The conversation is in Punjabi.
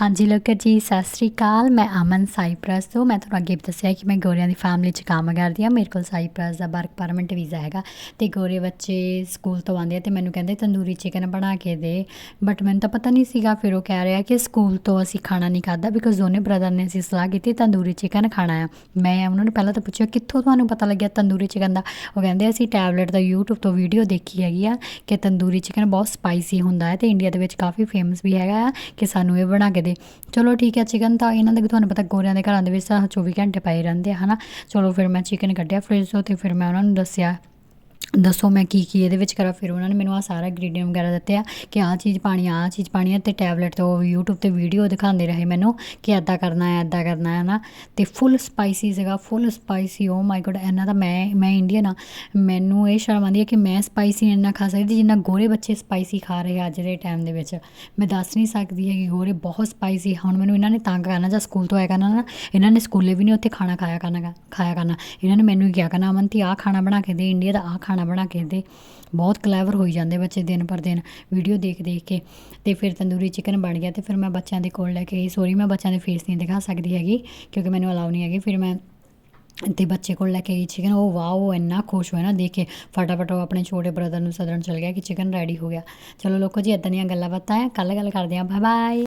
ਹਾਂਜੀ ਲੋਕੋ ਜੀ, ਸਤਿ ਸ੍ਰੀ ਅਕਾਲ। ਮੈਂ ਅਮਨ ਸਾਈਪ੍ਰਸ ਤੋਂ। ਮੈਂ ਤੁਹਾਨੂੰ ਅੱਗੇ ਵੀ ਦੱਸਿਆ ਕਿ ਮੈਂ ਗੋਰਿਆਂ ਦੀ ਫੈਮਿਲੀ 'ਚ ਕੰਮ ਕਰਦੀ ਹਾਂ। ਮੇਰੇ ਕੋਲ ਸਾਈਪ੍ਰਸ ਦਾ ਵਰਕ ਪਰਮਿਟ ਵੀਜ਼ਾ ਹੈਗਾ ਤੇ ਗੋਰੇ ਬੱਚੇ ਸਕੂਲ ਤੋਂ ਆਉਂਦੇ ਆ ਤੇ ਮੈਨੂੰ ਕਹਿੰਦੇ ਤੰਦੂਰੀ ਚਿਕਨ ਬਣਾ ਕੇ ਦੇ। ਬਟ ਮੈਨੂੰ ਤਾਂ ਪਤਾ ਨਹੀਂ ਸੀਗਾ, ਫਿਰ ਉਹ ਕਹਿ ਰਿਹਾ ਕਿ ਸਕੂਲ ਤੋਂ ਅਸੀਂ ਖਾਣਾ ਨਹੀਂ ਖਾਦਾ ਬਿਕੋਜ਼ ਦੋਨੇ ਬ੍ਰਦਰ ਨੇ ਅਸੀਂ ਸਲਾਹ ਕੀਤੀ, ਤੰਦੂਰੀ ਚਿਕਨ ਖਾਣਾ ਆ। ਮੈਂ ਉਹਨਾਂ ਨੂੰ ਪਹਿਲਾਂ ਤਾਂ ਪੁੱਛਿਆ, ਕਿੱਥੋਂ ਤੁਹਾਨੂੰ ਪਤਾ ਲੱਗਿਆ ਤੰਦੂਰੀ ਚਿਕਨ ਦਾ? ਉਹ ਕਹਿੰਦੇ, ਅਸੀਂ ਟੈਬਲੇਟ ਦਾ YouTube ਤੋਂ ਵੀਡੀਓ ਦੇਖੀ ਹੈਗੀ ਆ ਕਿ ਤੰਦੂਰੀ ਚਿਕਨ ਬਹੁਤ ਸਪਾਈਸੀ ਹੁੰਦਾ ਹੈ ਤੇ ਇੰਡੀਆ ਦੇ ਵਿੱਚ ਕਾਫੀ ਫੇਮਸ ਵੀ ਹੈਗਾ ਆ ਕਿ ਸਾਨੂੰ ਇਹ ਬਣਾ ਕੇ ਦੇ ਚਲੋ ਠੀਕ ਹੈ ਚਿਕਨ ਤਾਂ ਇਹਨਾਂ ਦੇ ਤੁਹਾਨੂੰ ਪਤਾ ਗੋਰਿਆਂ ਦੇ ਘਰਾਂ ਦੇ ਵਿੱਚ ਤਾਂ 24 ਘੰਟੇ ਪਏ ਰਹਿੰਦੇ ਆ, ਹਨਾ। ਚਲੋ ਫਿਰ ਮੈਂ ਚਿਕਨ ਕੱਢਿਆ ਫ੍ਰਿਜ ਤੋਂ ਤੇ, ਫਿਰ ਮੈਂ ਉਹਨਾਂ ਨੂੰ ਦੱਸਿਆ ਦੱਸੋ ਮੈਂ ਕੀ ਕੀ ਇਹਦੇ ਵਿੱਚ ਕਰਾਂ, ਫਿਰ ਉਹਨਾਂ ਨੇ ਮੈਨੂੰ ਆ ਸਾਰਾ ਇੰਗਰੀਡੀਅੰਟ ਵਗੈਰਾ ਦਿੱਤੇ ਆ ਕਿ ਆਹ ਚੀਜ਼ ਪਾਣੀ ਆਹ ਚੀਜ਼ ਪਾਣੀ ਆ ਤੇ ਟੈਬਲੇਟ ਤੋਂ YouTube ਤੇ ਵੀਡੀਓ ਦਿਖਾਉਂਦੇ ਰਹੇ ਮੈਨੂੰ ਕਿ ਐਦਾਂ ਕਰਨਾ ਹੈ ਐਦਾਂ ਕਰਨਾ ਹੈ ਨਾ। ਤੇ ਫੁੱਲ ਸਪਾਈਸੀ ਸੀਗਾ ਫੁੱਲ ਸਪਾਈਸੀ ਓ ਮਾਈ ਗੋਡ ਇਹਨਾਂ ਦਾ ਮੈਂ ਮੈਂ ਇੰਡੀਅਨ ਆ। ਮੈਨੂੰ ਇਹ ਸ਼ਰਮ ਆਉਂਦੀ ਹੈ ਕਿ ਮੈਂ ਸਪਾਈਸੀ ਇੰਨਾ ਖਾ ਸਕਦੀ ਜਿੰਨਾ ਗੋਰੇ ਬੱਚੇ ਸਪਾਈਸੀ ਖਾ ਰਹੇ ਅੱਜ ਦੇ ਟਾਈਮ ਦੇ ਵਿੱਚ। ਮੈਂ ਦੱਸ ਨਹੀਂ ਸਕਦੀ ਹੈ ਕਿ ਗੋਰੇ ਬਹੁਤ ਸਪਾਈਸੀ ਹੁਣ ਮੈਨੂੰ ਇਹਨਾਂ ਨੇ ਤੰਗ ਕਰਨਾ ਜਾਂ ਸਕੂਲ ਤੋਂ ਆਇਆ ਕਰਨਾ ਨਾ, ਇਹਨਾਂ ਨੇ ਸਕੂਲੇ ਵੀ ਨਹੀਂ ਉੱਥੇ ਖਾਣਾ ਖਾਇਆ ਕਰਨਾ ਖਾਇਆ ਕਰਨਾ। ਇਹਨਾਂ ਨੇ ਮੈਨੂੰ ਹੀ ਕਿਹਾ ਕਰਨਾ ਅਮਨ ਤੀ ਆਹ ਖਾਣਾ ਬਣਾ ਕੇ ਦੇ ਇੰਡੀਆ ਦਾ ਆਹ ਖਾਣਾ ਬਣਾ ਕੇ ਦੇ ਬਹੁਤ ਕਲੈਵਰ ਹੋਈ ਜਾਂਦੇ ਬੱਚੇ ਦਿਨ ਪਰ ਦਿਨ। ਵੀਡੀਓ ਦੇਖ ਦੇਖ ਕੇ ਤੇ ਫਿਰ ਤੰਦੂਰੀ ਚਿਕਨ ਬਣ ਗਿਆ ਤੇ ਫਿਰ ਮੈਂ ਬੱਚਿਆਂ ਦੇ ਕੋਲ ਲੈ ਕੇ ਗਈ ਸੋਰੀ ਮੈਂ ਬੱਚਿਆਂ ਦੇ ਫੇਸ ਨਹੀਂ ਦਿਖਾ ਸਕਦੀ ਹੈਗੀ ਕਿਉਂਕਿ ਮੈਨੂੰ ਅਲਾਉ ਨਹੀਂ ਹੈਗੀ। ਫਿਰ ਮੈਂ ਤੇ ਬੱਚੇ ਕੋਲ ਲੈ ਕੇ ਗਈ ਚਿਕਨ ਉਹ ਵਾਓ, ਉਹ ਇੰਨਾ ਖੁਸ਼ ਹੋਇਆ ਨਾ ਦੇਖ ਕੇ। ਫਟਾਫਟ ਉਹ ਆਪਣੇ ਛੋਟੇ ਬ੍ਰਦਰ ਨੂੰ ਸੱਦਣ ਚਲ ਗਿਆ ਕਿ ਚਿਕਨ ਰੈਡੀ ਹੋ ਗਿਆ। ਚਲੋ ਲੋਕੋ ਜੀ ਇਦਾਂ ਦੀਆਂ ਗੱਲਾਂ ਬਾਤਾਂ ਹੈ ਕੱਲ ਗੱਲ ਕਰਦੇ ਹਾਂ। Bye bye